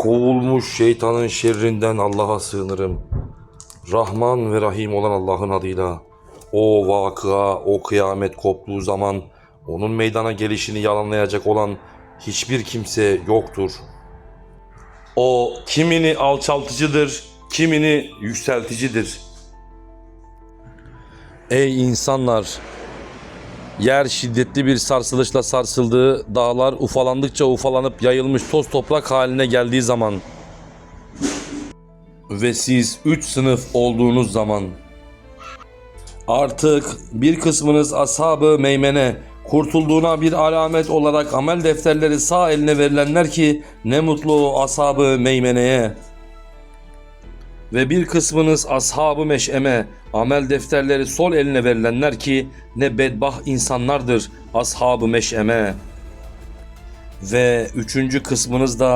Kovulmuş şeytanın şerrinden Allah'a sığınırım. Rahman ve Rahim olan Allah'ın adıyla. O vakıa, o kıyamet koptuğu zaman onun meydana gelişini yalanlayacak olan hiçbir kimse yoktur. O kimini alçaltıcıdır, kimini yükselticidir. Ey insanlar! Yer şiddetli bir sarsılışla sarsıldığı, dağlar ufalandıkça ufalanıp yayılmış toz toprak haline geldiği zaman. Ve siz üç sınıf olduğunuz zaman. Artık bir kısmınız ashabı meymene kurtulduğuna bir alamet olarak amel defterleri sağ eline verilenler ki ne mutlu ashabı meymeneye ve bir kısmınız ashabı meş'eme amel defterleri sol eline verilenler ki ne bedbah insanlardır ashabı meş'eme. Ve üçüncü kısmınız da